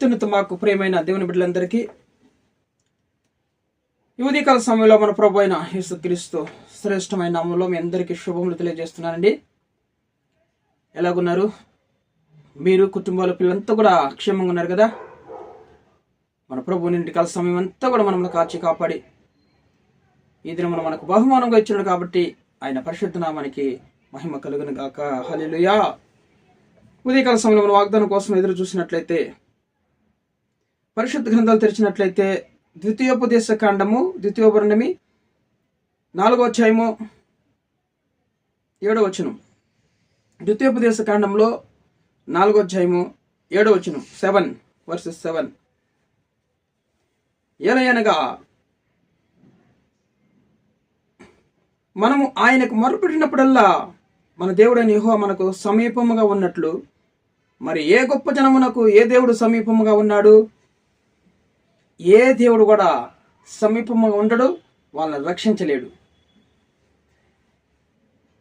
అత్యున్నత మాకు ప్రియమైన దేవుని బిడ్డలందరికీ యువదీకాల సమయంలో మన ప్రభు అయిన యేసుక్రీస్తు శ్రేష్టమైన నామంలో మీ అందరికీ శుభములు తెలియజేస్తున్నానండి. ఎలాగున్నారు? మీరు కుటుంబాల పిల్లలంతా కూడా క్షేమంగా ఉన్నారు కదా? మన ప్రభు నింటి కాల సమయం అంతా కూడా మనల్ని కాచి కాపాడి ఈ దినం మనకు బహుమానంగా ఇచ్చినాడు కాబట్టి ఆయన పరిశుద్ధ నామానికి మహిమ కలుగును గాక. హలిలుయా ఉదయకాల సమయంలో మన వాగ్దానం కోసం ఎదురు చూసినట్లయితే పరిశుద్ధ గ్రంథాలు తెరిచినట్లయితే ద్వితీయోపదేశ కాండము ద్వితీయోపరణమి నాలుగో అధ్యాయము ఏడో వచనం. ద్వితీయోపదేశ కాండంలో నాలుగో అధ్యాయము ఏడో వచనం. సెవెన్ వర్సెస్ సెవెన్ ఎలయనగా మనము ఆయనకు మొరపెట్టినప్పుడల్లా మన దేవుడైన యెహోవా మనకు సమీపముగా ఉన్నట్లు మరి ఏ గొప్ప జనమునకు ఏ దేవుడు సమీపముగా ఉన్నాడు? ఏ దేవుడు కూడా సమీపంగా ఉండడు వాళ్ళని రక్షించలేడు.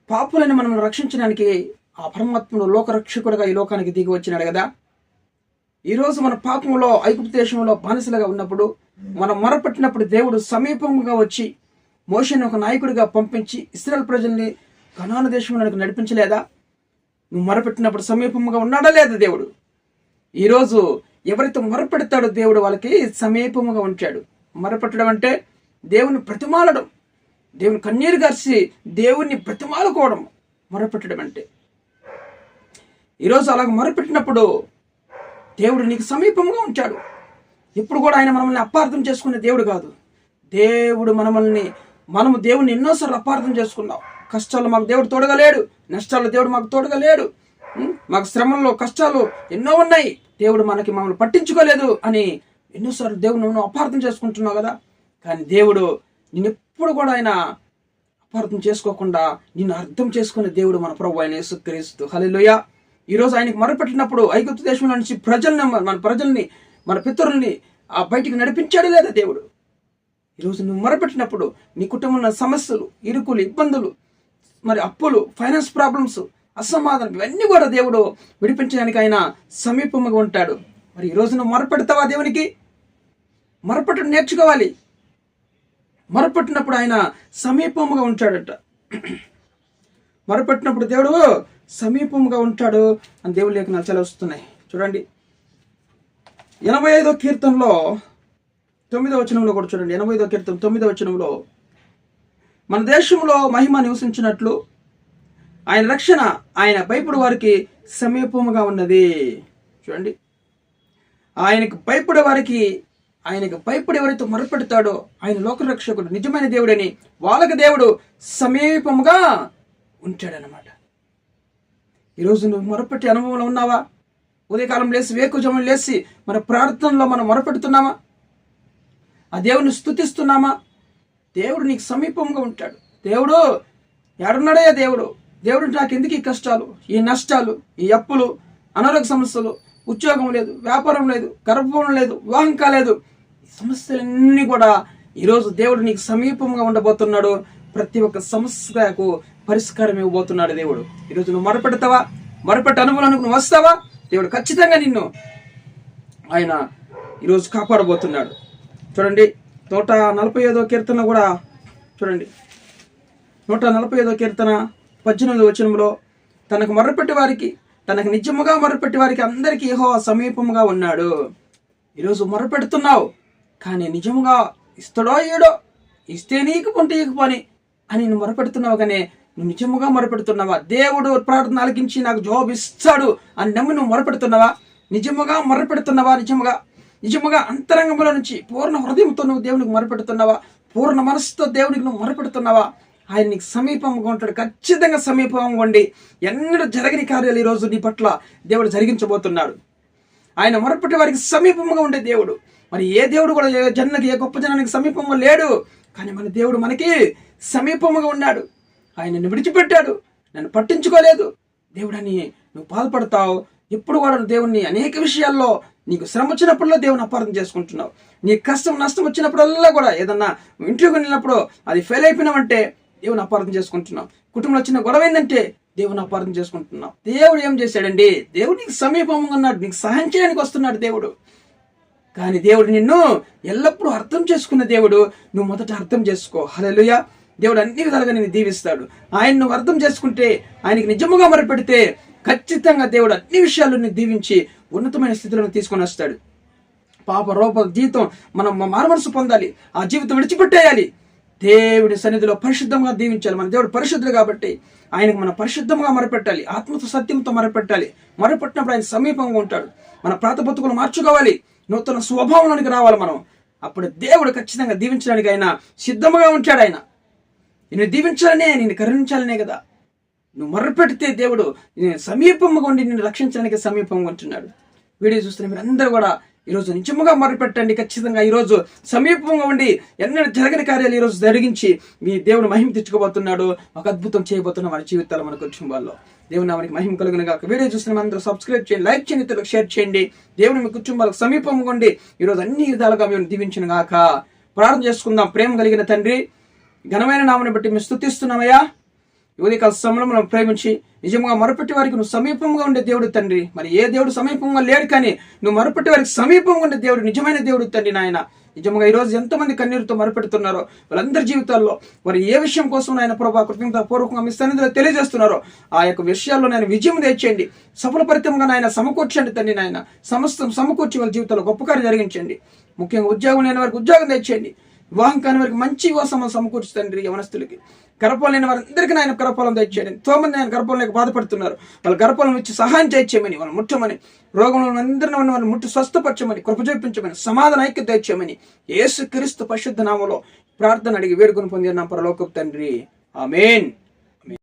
పాపులని మనం రక్షించడానికి ఆ పరమాత్ముడు లోకరక్షకుడుగా ఈ లోకానికి దిగి వచ్చినాడు కదా. ఈరోజు మన పాపంలో ఐగుప్తు దేశంలో బానిసలుగా ఉన్నప్పుడు మనం మొరపెట్టినప్పుడు దేవుడు సమీపముగా వచ్చి మోషని ఒక నాయకుడిగా పంపించి ఇస్రాయల్ ప్రజల్ని కనాను దేశంలోనికి నడిపించలేదా? నువ్వు మొరపెట్టినప్పుడు సమీపముగా ఉన్నాడా లేదా దేవుడు? ఈరోజు ఎవరైతే మొరపెడతాడో దేవుడు వాళ్ళకి సమీపముగా ఉంచాడు. మొరపెట్టడం అంటే దేవుని ప్రతిమాలడం దేవుని కన్నీరు గార్చి దేవుణ్ణి ప్రతిమాలుకోవడం మొరపెట్టడం అంటే. ఈరోజు అలాగ మొరపెట్టినప్పుడు దేవుడు నీకు సమీపంగా ఉంచాడు. ఎప్పుడు కూడా ఆయన మనల్ని అపార్థం చేసుకునే దేవుడు కాదు. దేవుడు మనమల్ని మనము దేవుని ఎన్నోసార్లు అపార్థం చేసుకున్నాం. కష్టాలు మాకు దేవుడు తోడగలేడు నష్టాలు దేవుడు మాకు తోడగలేడు మాకు శ్రమల్లో కష్టాలు ఎన్నో ఉన్నాయి. దేవుడు మనకి మమ్మల్ని పట్టించుకోలేదు అని ఎన్నోసార్లు దేవుడు నువ్వు అపార్థం చేసుకుంటున్నావు కదా? కానీ దేవుడు నిన్ను ఎప్పుడు కూడా ఆయన అపార్థం చేసుకోకుండా నిన్ను అర్థం చేసుకునే దేవుడు మన ప్రభు ఆయన యేసుక్రీస్తు. హల్లెలూయా. ఈరోజు ఆయనకి మొరపెట్టినప్పుడు ఐగుప్తు దేశంలో నుంచి ప్రజల్ని మన ప్రజల్ని మన పితరుల్ని ఆ బయటికి నడిపించాడు లేదా దేవుడు? ఈరోజు నువ్వు మొరపెట్టినప్పుడు నీ కుటుంబంలో సమస్యలు ఇరుకులు ఇబ్బందులు మరి అప్పులు ఫైనాన్స్ ప్రాబ్లమ్స్ అసమాధానం. ఇవన్నీ కూడా దేవుడు విడిపించడానికి ఆయన సమీపముగా ఉంటాడు. మరి ఈరోజు నువ్వు మొరపెడతావా దేవునికి? మొరపెట్టడం నేర్చుకోవాలి. మొరపెట్టినప్పుడు ఆయన సమీపముగా ఉంటాడట. మొరపెట్టినప్పుడు దేవుడు సమీపముగా ఉంటాడు అని దేవుడి లేఖనాలు చాలా వస్తున్నాయి చూడండి. ఎనభై ఐదో కీర్తనలో తొమ్మిదో వచనంలో కూడా చూడండి. ఎనభై ఐదో కీర్తన తొమ్మిదో వచనంలో మన దేశంలో మహిమ నివసించినట్లు ఆయన రక్షణ ఆయన భయపడు వారికి సమీపముగా ఉన్నది. చూడండి. ఆయనకు భయపడే వారికి ఆయనకు భయపడి ఎవరైతే మొరపెడతాడో ఆయన లోకరక్షకుడు నిజమైన దేవుడని వాళ్ళకి దేవుడు సమీపముగా ఉంటాడనమాట ఈరోజు నువ్వు మొరపెట్టే అనుభవంలో ఉన్నావా? ఉదయకాలం లేసి వేకుజములు లేసి మన ప్రార్థనలో మనం మొరపెడుతున్నామా? ఆ దేవుని స్తుతిస్తున్నామా? దేవుడు నీకు సమీపంగా ఉంటాడు. దేవుడు ఎడున్నాడయ్యా దేవుడు? దేవుడు నాకు ఎందుకు ఈ కష్టాలు ఈ నష్టాలు ఈ అప్పులు? అనారోగ్య సమస్యలు ఉద్యోగం లేదు వ్యాపారం లేదు గర్భం లేదు వివాహం కాలేదు. ఈ సమస్యలన్నీ కూడా ఈరోజు దేవుడు నీకు సమీపంగా ఉండబోతున్నాడు. ప్రతి ఒక్క సమస్యకు పరిష్కారం ఇవ్వబోతున్నాడు దేవుడు. ఈరోజు నువ్వు మొరపెడతావా? మొరపెట్టే అనుభవానికి నువ్వు వస్తావా? దేవుడు ఖచ్చితంగా నిన్ను ఆయన ఈరోజు కాపాడబోతున్నాడు. చూడండి నూట నలభై ఐదో కీర్తన కూడా చూడండి. నూట నలభై ఐదో కీర్తన పద్దెనిమిది వచనంలో తనకు మొర్రపెట్టి వారికి తనకు నిజముగా మొరపెట్టి వారికి అందరికీ ఏహో సమీపముగా ఉన్నాడు. ఈరోజు మొరపెడుతున్నావు కానీ నిజముగా ఇస్తాడో ఏడో? ఇస్తే నీకు పొంటే పని అని నువ్వు మొరపెడుతున్నావు కానీ నువ్వు నిజముగా మొరపెడుతున్నావా? దేవుడు ప్రార్థన ఆలకించి నాకు జాబ్ ఇస్తాడు అని నమ్మి నువ్వు మొరపెడుతున్నావా? నిజముగా మొరపెడుతున్నావా? నిజముగా నిజముగా అంతరంగంలో నుంచి పూర్ణ హృదయంతో నువ్వు దేవునికి మొరపెడుతున్నావా? పూర్ణ మనసుతో దేవునికి నువ్వు మొరపెడుతున్నావా? ఆయన నీకు సమీపంగా ఉంటాడు. ఖచ్చితంగా సమీపంగా ఉండి ఎన్నడూ జరగని కార్యాలు ఈరోజు నీ పట్ల దేవుడు జరిగించబోతున్నాడు. ఆయన మొరపటి వారికి సమీపంగా ఉండే దేవుడు. మరి ఏ దేవుడు కూడా ఏ ఏ గొప్ప జనానికి సమీపంగా లేడు. కానీ మన దేవుడు మనకి సమీపముగా ఉన్నాడు. ఆయన విడిచిపెట్టాడు. నన్ను పట్టించుకోలేదు. దేవుడని నువ్వు బాధపడతావు ఎప్పుడు కూడా దేవుణ్ణి అనేక విషయాల్లో నీకు శ్రమ వచ్చినప్పుడల్లా దేవుని అపార్థం చేసుకుంటున్నావు. నీ కష్టం నష్టం వచ్చినప్పుడల్లా కూడా ఏదన్నా ఇంట్లోకి వెళ్ళినప్పుడు అది ఫెయిల్ అయిపోయినావంటే దేవుని అపార్థం చేసుకుంటున్నాం. కుటుంబంలో వచ్చిన గొడవ ఏంటంటే దేవుని అపార్థం చేసుకుంటున్నాం. దేవుడు ఏం చేశాడండి? దేవుడు నీకు సమీపంగా ఉన్నాడు. నీకు సహాయం చేయడానికి వస్తున్నాడు దేవుడు. కానీ దేవుడు నిన్ను ఎల్లప్పుడూ అర్థం చేసుకున్న దేవుడు నువ్వు మొదట అర్థం చేసుకో. హల్లెలూయా. దేవుడు అన్ని విధాలుగా నిన్ను దీవిస్తాడు. ఆయన నువ్వు అర్థం చేసుకుంటే ఆయనకి నిజముగా మొరపెడితే ఖచ్చితంగా దేవుడు అన్ని విషయాలు నిన్ను దీవించి ఉన్నతమైన స్థితులను తీసుకొని వస్తాడు. పాప రూప జీవితం మనం మారమనసు పొందాలి. ఆ జీవితం విడిచిపెట్టేయాలి. దేవుడి సన్నిధిలో పరిశుద్ధంగా దీవించాలి. మన దేవుడు పరిశుద్ధుడు కాబట్టి ఆయనకు మనం పరిశుద్ధంగా మరపెట్టాలి. ఆత్మతో సత్యంతో మరపెట్టాలి. మరపెట్టినప్పుడు ఆయన సమీపంగా ఉంటాడు. మన ప్రాత బతుకులు మార్చుకోవాలి. నూతన స్వభావంలోనికి రావాలి మనం. అప్పుడు దేవుడు ఖచ్చితంగా దీవించడానికి ఆయన సిద్ధంగా ఉంటాడు ఆయన. నిన్ను దీవించాలనే నిన్ను కరుణించాలనే కదా. నువ్వు మరపెడితే దేవుడు నేను సమీపంగా ఉండి నిన్ను రక్షించడానికి సమీపంగా ఉంటున్నాడు. వీడియో చూస్తున్న మీరు అందరూ కూడా ఈరోజు నిజముగా మొరపెట్టండి. ఖచ్చితంగా ఈరోజు సమీపంగా ఉండి ఎన్నడూ జరగని కార్యాలు ఈరోజు జరిగించి మీ దేవుని మహిమ తెచ్చుకోబోతున్నాడు. ఒక అద్భుతం చేయబోతున్న మన జీవితాలు మన కుటుంబాల్లో. దేవుని నామానికి మహిమ కలుగును కాక వీడియో చూసిన అందరూ సబ్స్క్రైబ్ చేయండి లైక్ చేయండి ఇతరులకు షేర్ చేయండి. దేవుని మీ కుటుంబాలకు సమీపంగా ఉండి ఈరోజు అన్ని విధాలుగా మేము దీవించిన గాక. ప్రార్థన చేసుకుందాం. ప్రేమ కలిగిన తండ్రి ఘనమైన నామని బట్టి మేము స్థుతిస్తున్నామయ్యా ఉదయకాల సమయంలో మనం ప్రేమించి నిజంగా మొరపెట్టి వారికి నువ్వు సమీపంగా ఉండే దేవుడు తండ్రి. మరి ఏ దేవుడు సమీపంగా లేడు కానీ నువ్వు మొరపెట్టి వారికి సమీపంగా ఉండే దేవుడు నిజమైన దేవుడు తండ్రి నాయన. నిజంగా ఈరోజు ఎంతమంది కన్నీరుతో మరపెడుతున్నారో వాళ్ళందరి జీవితాల్లో వారు ఏ విషయం కోసం ఆయన ప్రభా కృతజ్ఞత పూర్వకంగా మీ సన్నిధిలో తెలియజేస్తున్నారో ఆ యొక్క విషయాల్లో నేను విజయం తెచ్చేయండి. సఫలపరితంగా నాయన సమకూర్చండి తండ్రి నాయన. సమస్తం సమకూర్చి వాళ్ళ జీవితంలో గొప్ప కార్యం జరిగించండి. ముఖ్యంగా ఉద్యోగం లేని వారికి ఉద్యోగం తెచ్చేయండి. వివాహం కాని వారికి మంచి వివాహం సమకూర్చు తండ్రి యవనస్తులకి. గర్భం లేని వారందరికీ ఆయన గర్భపాలం దయచేయండి. ఎంతో మంది ఆయన గర్భం లేక బాధపడుతున్నారు. వాళ్ళ గర్భపాలం ఇచ్చి సహాయం చేయమని వాళ్ళు ముట్టమని రోగంలో అందరిని ఉన్న వాళ్ళని ముట్టి స్వస్థపరచమని కృపజూపించమని సమాధాన ఐక్యత తెచ్చేయమని యేసు క్రీస్తు పరిశుద్ధ నామంలో ప్రార్థన అడిగి వేడుకొని పొందిన పరలోకపు తండ్రి. ఆమెన్.